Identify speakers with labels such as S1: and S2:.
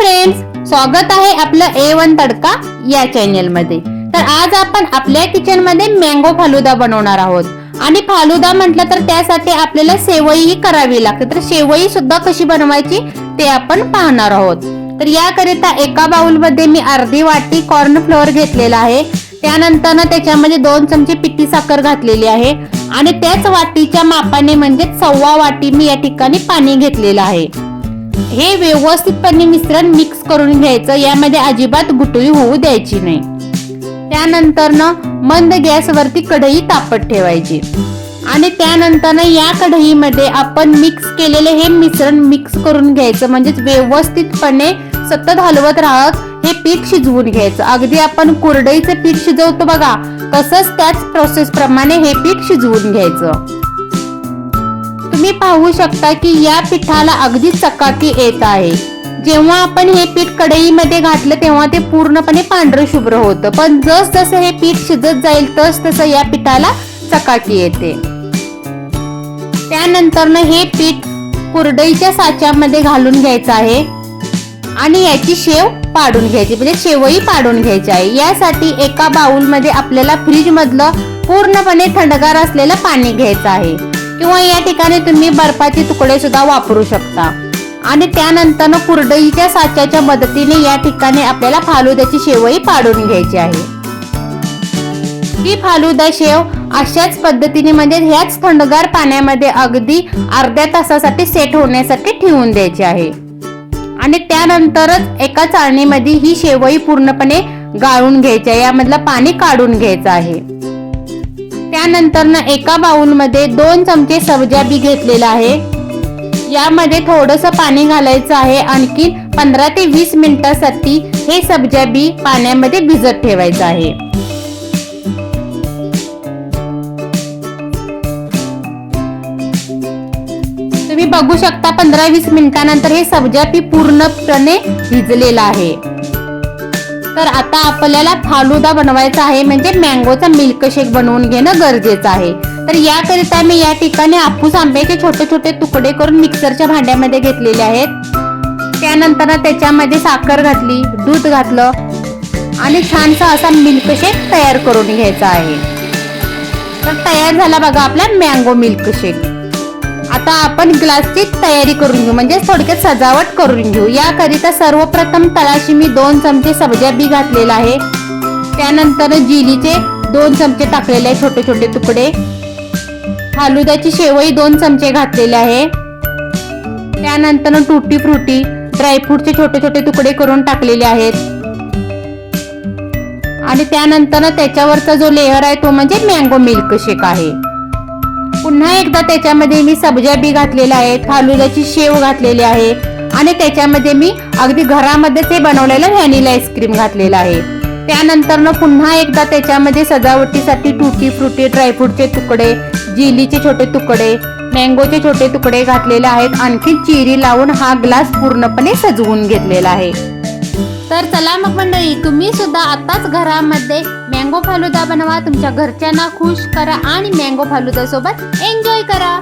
S1: Friends स्वागत आहे आपलं ए वन तडका या चॅनलमध्ये. तर आज आपण आपल्या किचनमध्ये मँगो फालुदा बनवणार आहोत. आणि फालुदा म्हटलं तर त्यासाठी आपल्याला सेवईही करावी लागते. तर शेवई सुद्धा कशी बनवायची ते आपण पाहणार आहोत. तर याकरिता एका बाउलमध्ये मी अर्धी वाटी कॉर्न फ्लोअर घेतलेला आहे. त्यानंतर ना त्याच्यामध्ये दोन चमचे पिठी साखर घातलेली आहे. आणि त्याच वाटीच्या मापाने म्हणजे सव्वा वाटी मी या ठिकाणी पाणी घेतलेलं आहे. हे व्यवस्थितपणे मिश्रण मिक्स करून घ्यायचं. यामध्ये अजिबात गुटळी होऊ द्यायची नाही. त्यानंतर ना मंद गॅसवरती कढई तापत ठेवायची. आणि त्यानंतर ना या कढईमध्ये आपण मिक्स केलेले हे मिश्रण मिक्स करून घ्यायचं. म्हणजेच व्यवस्थितपणे सतत हलवत राहत हे पीठ शिजवून घ्यायचं. अगदी आपण कुरडईचं पीठ शिजवतो बघा. तसंच त्याच प्रोसेस प्रमाणे हे पीठ शिजवून घ्यायचं. तुम्ही पाहू शकता की या पिठाला अगदी चकाकी येत आहे. जेव्हा आपण हे पीठ कढईमध्ये घातलं तेव्हा ते पूर्णपणे पांढरं शुभ्र होतं. पण जस जसं हे पीठ शिजत जाईल तस तसं या पिठाला चकाकी येते. त्यानंतर हे पीठ कुरडईच्या साच्यामध्ये घालून घ्यायचं आहे. आणि याची शेव पाडून घ्यायची म्हणजे शेवही पाडून घ्यायची आहे. यासाठी एका बाऊलमध्ये आपल्याला फ्रीज मधलं पूर्णपणे थंडगार असलेलं पाणी घ्यायचं आहे. किंवा या ठिकाणी तुम्ही बर्फाचे तुकडे सुद्धा वापरू शकता. आणि त्यानंतर कुरडईच्या साच्याच्या मदतीने या ठिकाणी आपल्याला फालुद्याची शेवही पाडून घ्यायची आहे. ही फालुदा शेव अशाच पद्धतीने म्हणजे ह्याच थंडगार पाण्यामध्ये अगदी अर्ध्या तासासाठी सेट होण्यासाठी ठेवून द्यायची आहे. आणि त्यानंतरच एका चाळणीमध्ये ही शेवई पूर्णपणे गाळून घ्यायची आहे. यामधलं पाणी काढून घ्यायचं आहे. त्यानंतर ना एका बाउलमध्ये दोन चमचे सब्जा बी घेतलेला आहे. यामध्ये थोडस पाणी घालायचं आहे. आणखी पंधरा ते वीस मिनिटासाठी हे सब्जा बी पाण्यामध्ये भिजत ठेवायचं आहे. तुम्ही बघू शकता पंधरा वीस मिनिटानंतर हे सब्जा बी पूर्णपणे भिजलेलं आहे. तर आता आपल्याला फालुदा बनवायचा आहे म्हणजे मँगोचा मिल्कशेक बनवून घेणं गरजेचं आहे. तर याकरिता मी या ठिकाणी आपूस आंब्याचे छोटे छोटे तुकडे करून मिक्सरच्या भांड्यामध्ये घेतलेले आहेत. त्यानंतर त्याच्यामध्ये साखर घातली दूध घातलं आणि छानसा असा मिल्कशेक तयार करून घ्यायचा आहे. तर तयार झाला बघा आपला मँगो मिल्कशेक आता आपण ग्लासची तयारी करून घेऊ म्हणजे थोडक्यात सजावट करून घेऊ. याकरिता सर्वप्रथम तळाशी मी दोन चमचे सब्जा बी घातलेला आहे. त्यानंतर जिलीचे दोन चमचे टाकलेले आहे छोटे छोटे तुकडे. फालुद्याची शेवई दोन चमचे घातलेले आहे. त्यानंतर टुटी फ्रुटी ड्रायफ्रूटचे छोटे छोटे तुकडे करून टाकलेले आहेत. आणि त्यानंतर त्याच्यावरचा जो लेअर आहे तो म्हणजे मँगो मिल्क शेक आहे. पुन्हा एकदा त्याच्यामध्ये मी सब्जा बी घातलेला आहे फालुद्याची शेव घातलेली आहे आणि त्याच्यामध्ये मी अगदी घरामध्येच हे बनवलेलं व्हॅनिला आईस्क्रीम घातलेलं आहे. त्यानंतर पुन्हा एकदा त्याच्यामध्ये सजावटीसाठी टुटी फ्रुटी ड्रायफ्रूटचे तुकडे जिलीचे छोटे तुकडे मँगोचे छोटे तुकडे घातलेले आहेत. आणखी चिरी लावून हा ग्लास पूर्णपणे सजवून घेतलेला आहे. तर चला मग मंडळी तुम्ही सुद्धा आताच घरामध्ये मँगो फालुदा बनवा. तुमच्या घरच्यांना खुश करा आणि मँगो फालुदा सोबत एन्जॉय करा.